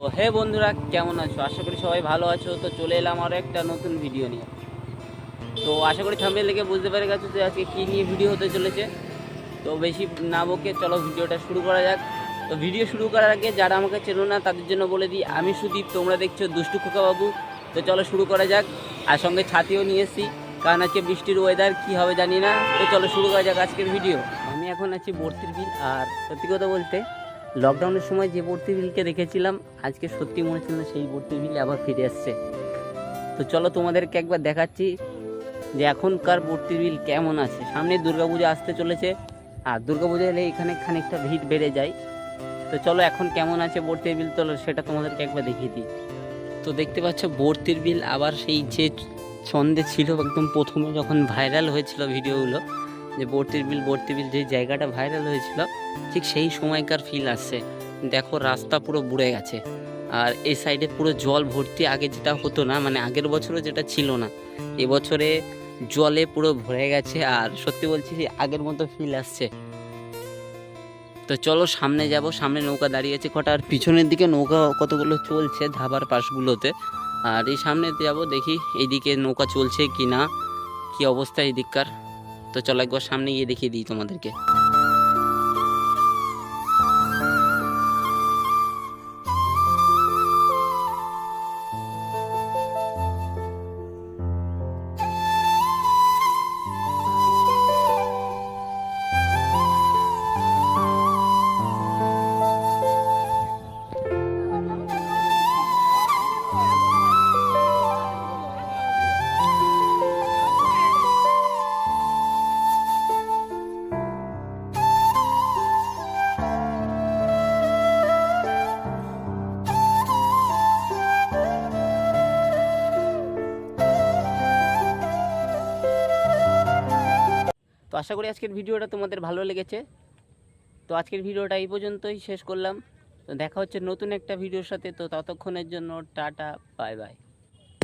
তো হে বন্ধুরা, কেমন আছো? আশা করি সবাই ভালো আছো। তো চলে এলাম আরও একটা নতুন ভিডিও নিয়ে। তো আশা করি থামলে লেগে বুঝতে পেরে গেছো যে আজকে কী নিয়ে ভিডিও হতে চলেছে। তো বেশি না বকে, চলো ভিডিওটা শুরু করা যাক। তো ভিডিও শুরু করার আগে যারা আমাকে চেনো না, তাদের জন্য বলে দিই, আমি সুদীপ, তোমরা দেখছ দুষ্টু বাবু তো চলো শুরু করা যাক। আর সঙ্গে ছাতিও নিয়ে এসেছি। কারণ আজকে বৃষ্টির ওয়েদার কী হবে জানি না। তো চলো শুরু করা যাক আজকের ভিডিও আমি এখন আছি বর্তির বিল আর সত্যি কথা বলতে লকডাউনের সময় যে বর্তি বিলকে দেখেছিলাম, আজকে সত্যি মনে হচ্ছে না সেই বর্তি বিল আবার ফিরে আসছে। তো চলো তোমাদেরকে একবার দেখাচ্ছি যে এখনকার বর্তি বিল কেমন আছে। সামনে দুর্গাপুজো আসতে চলেছে, আর দুর্গাপুজো এলে এখানে খানিকটা ভিড় বেড়ে যায়। তো চলো এখন কেমন আছে বর্তির বিল তো সেটা তোমাদেরকে একবার দেখিয়ে দিই। তো দেখতে পাচ্ছ বর্তির বিল আবার সেই যে ছন্দে ছিল, একদম প্রথমে যখন ভাইরাল হয়েছিল ভিডিওগুলো যে বর্তির বিল বর্তি বিল যে জায়গাটা ভাইরাল হয়েছিল, ঠিক সেই সময়কার ফিল আসছে। দেখো রাস্তা পুরো বুড়ে গেছে। আর এই সাইডে পুরো জল ভর্তি আগে যেটা হতো না মানে আগের বছরও যেটা ছিল না এবছরে জলে পুরো ভরে গেছে। আর সত্যি বলছি আগের মতো ফিল আসছে। তো চলো সামনে যাব, সামনে নৌকা দাঁড়িয়ে আছে কটা। আর পিছনের দিকে নৌকা কতগুলো চলছে ধাবার পাশগুলোতে। আর এই সামনে যাব, দেখি এইদিকে নৌকা চলছে কি না কি অবস্থা এই দিককার তো চলো একবার সামনে গিয়ে দেখিয়ে দিই তোমাদেরকে। তো আশা করি আজকের ভিডিওটা তোমাদের ভালো লেগেছে। তো আজকের ভিডিওটা এই পর্যন্তই শেষ করলাম। তো দেখা হচ্ছে নতুন একটা ভিডিওর সাথে। তো ততক্ষণের জন্য টাটা, বাই বাই।